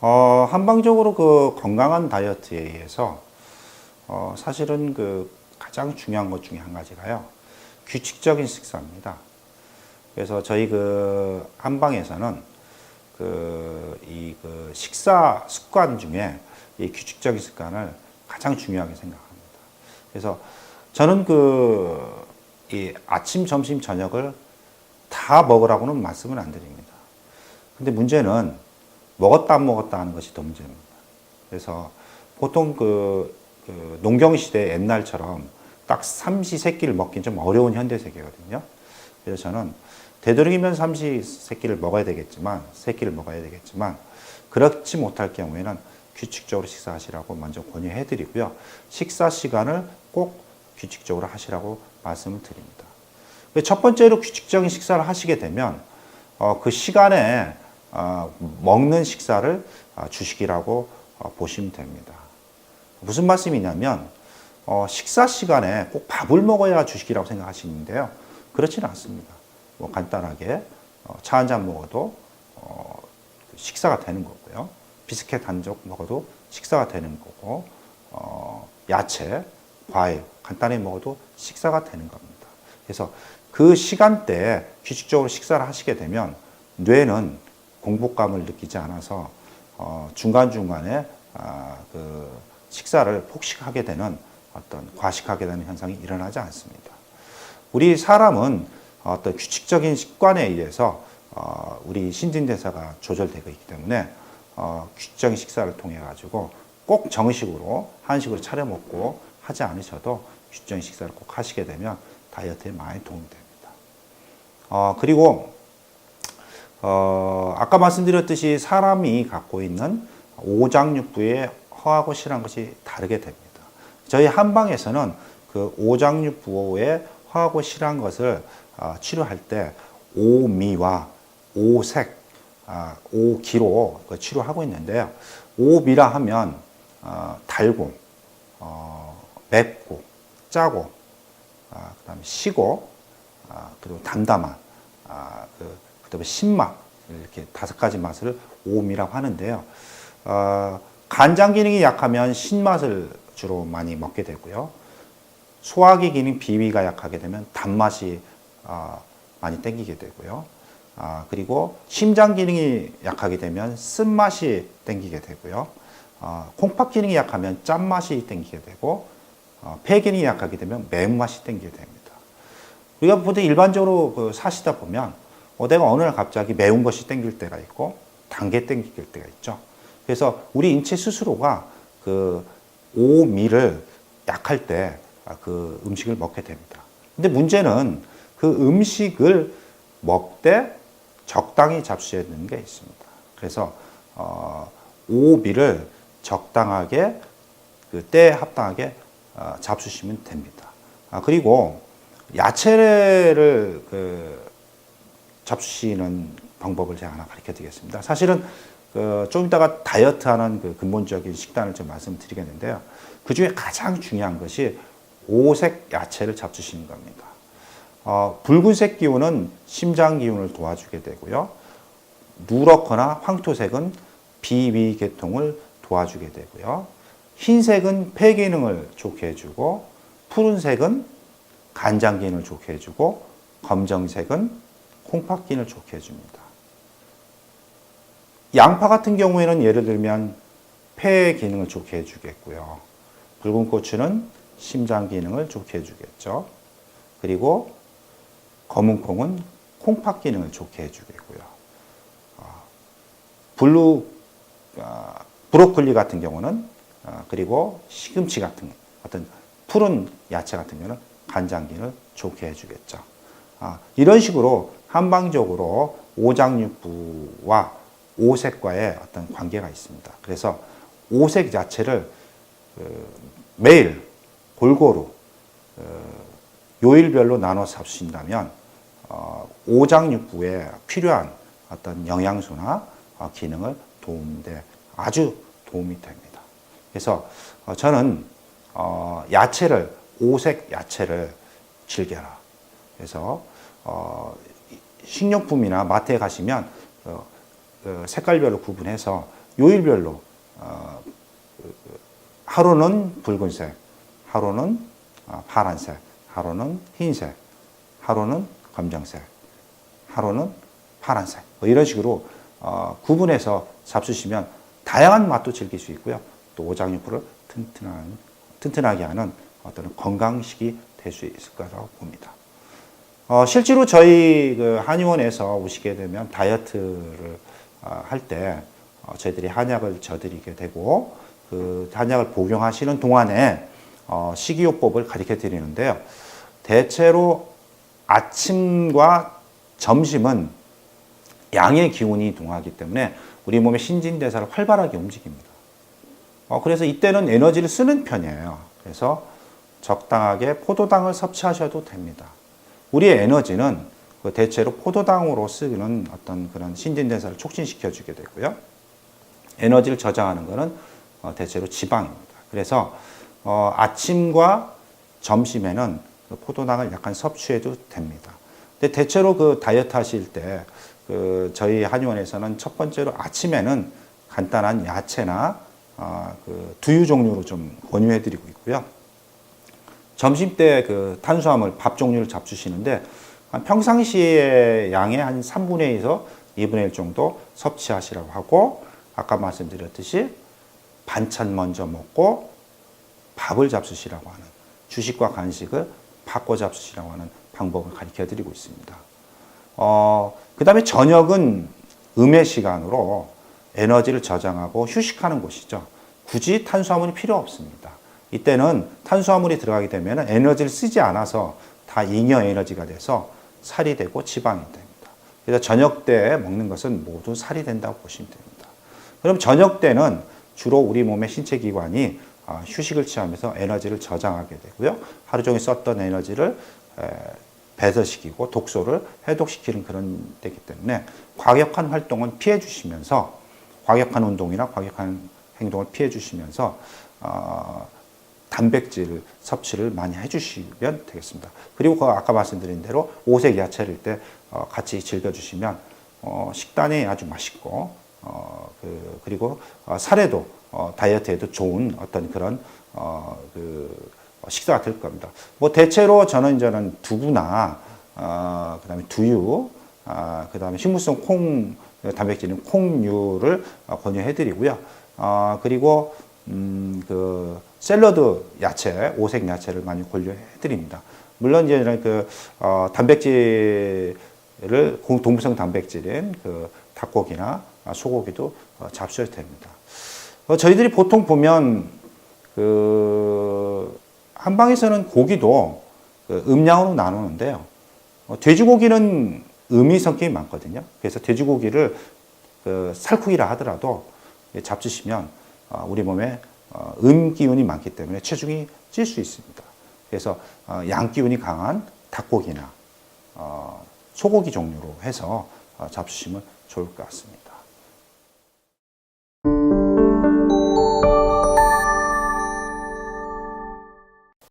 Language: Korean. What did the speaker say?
어, 한방적으로 그 건강한 다이어트에 의해서 어, 사실은 그 가장 중요한 것 중에 한 가지가요. 규칙적인 식사입니다. 그래서 저희 그 한방에서는 그 이 그 식사 습관 중에 이 규칙적인 습관을 가장 중요하게 생각합니다. 그래서 저는 그 이 아침, 점심, 저녁을 다 먹으라고는 말씀을 안 드립니다. 근데 문제는 먹었다 안 먹었다 하는 것이 더 문제입니다. 그래서 보통 그, 그 농경 시대 옛날처럼 딱 삼시 세끼를 먹긴 좀 어려운 현대 세계거든요. 그래서 저는 되도록이면 삼시 세끼를 먹어야 되겠지만 세끼를 먹어야 되겠지만 그렇지 못할 경우에는 규칙적으로 식사하시라고 먼저 권유해 드리고요. 식사 시간을 꼭 규칙적으로 하시라고 말씀을 드립니다. 첫 번째로 규칙적인 식사를 하시게 되면 어, 그 시간에 어, 먹는 식사를 어, 주식이라고 어, 보시면 됩니다. 무슨 말씀이냐면 어, 식사 시간에 꼭 밥을 먹어야 주식이라고 생각하시는데요. 그렇지는 않습니다. 뭐 간단하게 어, 차한 잔 먹어도 어, 식사가 되는 거고요. 비스켓 한 쪽 먹어도 식사가 되는 거고 어, 야채, 과일 간단히 먹어도 식사가 되는 겁니다. 그래서 그 시간대에 규칙적으로 식사를 하시게 되면 뇌는 공복감을 느끼지 않아서 어, 중간중간에 아, 그 식사를 폭식하게 되는 어떤 과식하게 되는 현상이 일어나지 않습니다. 우리 사람은 어떤 규칙적인 습관에 의해서 어, 우리 신진대사가 조절되고 있기 때문에 어, 규칙적인 식사를 통해 가지고 꼭 정식으로 한식으로 차려 먹고 하지 않으셔도 규칙적인 식사를 꼭 하시게 되면 다이어트에 많이 도움이 됩니다. 어, 그리고 어, 아까 말씀드렸듯이 사람이 갖고 있는 오장육부의 허하고 실한 것이 다르게 됩니다. 저희 한방에서는 그 오장육부의 허하고 실한 것을 어, 치료할 때 오미와 오색, 아, 오기로 그 치료하고 있는데요. 오미라 하면 어, 달고, 어, 맵고, 짜고, 아, 그다음에 시고, 아, 그리고 담담한, 아, 그, 그다음에 신맛 이렇게 다섯 가지 맛을 오미라고 하는데요. 어, 간장 기능이 약하면 신맛을 주로 많이 먹게 되고요. 소화기 기능 비위가 약하게 되면 단맛이 어, 많이 땡기게 되고요. 아, 그리고 심장 기능이 약하게 되면 쓴맛이 땡기게 되고요. 어, 콩팥 기능이 약하면 짠맛이 땡기게 되고 어, 폐 기능이 약하게 되면 매운맛이 땡기게 됩니다. 우리가 보통 일반적으로 그 사시다 보면 어, 내가 어느 날 갑자기 매운 것이 땡길 때가 있고 단 게 땡길 때가 있죠. 그래서 우리 인체 스스로가 그 오미를 약할 때 그 음식을 먹게 됩니다. 근데 문제는 그 음식을 먹되 적당히 잡수셔야 되는 게 있습니다. 그래서 어, 오미를 적당하게 그 때에 합당하게 어, 잡수시면 됩니다. 아, 그리고 야채를 그 잡수시는 방법을 제가 하나 가르쳐 드리겠습니다. 사실은 그좀 이따가 다이어트 하는 그 근본적인 식단을 좀 말씀드리겠는데요. 그 중에 가장 중요한 것이 오색 야채를 잡수시는 겁니다. 어, 붉은색 기운은 심장 기운을 도와주게 되고요. 누렇거나 황토색은 비위 계통을 도와주게 되고요. 흰색은 폐 기능을 좋게 해주고 푸른색은 간장 기능을 좋게 해주고 검정색은 콩팥 기능을 좋게 해줍니다. 양파 같은 경우에는 예를 들면 폐 기능을 좋게 해주겠고요. 붉은 고추는 심장 기능을 좋게 해주겠죠. 그리고 검은 콩은 콩팥 기능을 좋게 해주겠고요. 어, 블루 어, 브로콜리 같은 경우는 어, 그리고 시금치 같은 어떤 푸른 야채 같은 경우는 간장 기능을 좋게 해주겠죠. 아, 이런 식으로 한방적으로 오장육부와 오색과의 어떤 관계가 있습니다. 그래서 오색 자체를 그 매일 골고루 어, 요일별로 나눠 잡수신다면 어, 오장육부에 필요한 어떤 영양소나 어, 기능을 도움돼 아주 도움이 됩니다. 그래서 어, 저는 어, 야채를 오색 야채를 즐겨라. 그래서 어, 식료품이나 마트에 가시면 어, 그 색깔별로 구분해서 요일별로 어, 하루는 붉은색, 하루는 어, 파란색, 하루는 흰색, 하루는 검정색, 하루는 파란색. 뭐 이런 식으로 어, 구분해서 잡수시면 다양한 맛도 즐길 수 있고요. 또 오장육부를 튼튼한, 튼튼하게 하는 어떤 건강식이 될 수 있을 거라고 봅니다. 어, 실제로 저희 그 한의원에서 오시게 되면 다이어트를 어, 할때 어, 저희들이 한약을 져드리게 되고 그 한약을 복용하시는 동안에 어, 식이요법을 가르쳐 드리는데요. 대체로 아침과 점심은 양의 기운이 동하기 때문에 우리 몸의 신진대사를 활발하게 움직입니다. 어, 그래서 이때는 에너지를 쓰는 편이에요. 그래서 적당하게 포도당을 섭취하셔도 됩니다. 우리의 에너지는 그 대체로 포도당으로 쓰는 어떤 그런 신진대사를 촉진시켜 주게 되고요. 에너지를 저장하는 것은 어, 대체로 지방입니다. 그래서 어, 아침과 점심에는 그 포도당을 약간 섭취해도 됩니다. 근데 대체로 그 다이어트 하실 때 그 저희 한의원에서는 첫 번째로 아침에는 간단한 야채나 어, 그 두유 종류로 좀 권유해드리고 있고요. 점심 때 그 탄수화물 밥 종류를 잡수시는데 한 평상시의 양의 한 3분의 2에서 2분의 1 정도 섭취하시라고 하고 아까 말씀드렸듯이 반찬 먼저 먹고 밥을 잡수시라고 하는 주식과 간식을 바꿔 잡수시라고 하는 방법을 가르쳐 드리고 있습니다. 어, 그 다음에 저녁은 음의 시간으로 에너지를 저장하고 휴식하는 곳이죠. 굳이 탄수화물이 필요 없습니다. 이때는 탄수화물이 들어가게 되면 에너지를 쓰지 않아서 다 잉여 에너지가 돼서 살이 되고 지방이 됩니다. 그래서 저녁 때 먹는 것은 모두 살이 된다고 보시면 됩니다. 그럼 저녁 때는 주로 우리 몸의 신체 기관이 아, 휴식을 취하면서 에너지를 저장하게 되고요. 하루 종일 썼던 에너지를 에, 배설시키고 독소를 해독시키는 그런 때이기 때문에 과격한 활동은 피해 주시면서 과격한 운동이나 과격한 행동을 피해 주시면서 어, 단백질 섭취를 많이 해주시면 되겠습니다. 그리고 그 아까 말씀드린 대로 오색 야채를 때 어, 같이 즐겨주시면 어, 식단이 아주 맛있고 어, 그, 그리고 어, 살에도 어, 다이어트에도 좋은 어떤 그런 어, 그 식사가 될 겁니다. 뭐 대체로 저는 이제는 두부나 어, 그다음에 두유, 아, 그다음에 식물성 콩 단백질인 콩류를 어, 권유해드리고요. 어, 그리고 음, 그 샐러드 야채, 오색 야채를 많이 권유해 드립니다. 물론 이제 그 어, 단백질을 공- 동물성 단백질인 그 닭고기나 소고기도 어, 잡수셔도 됩니다. 어, 저희들이 보통 보면 그 한방에서는 고기도 그 음량으로 나누는데요. 어, 돼지고기는 음이 성격이 많거든요. 그래서 돼지고기를 그 살코기라 하더라도 잡수시면 어, 우리 몸에 어, 음 기운이 많기 때문에 체중이 찔 수 있습니다. 그래서 어, 양 기운이 강한 닭고기나 어, 소고기 종류로 해서 어, 잡수시면 좋을 것 같습니다.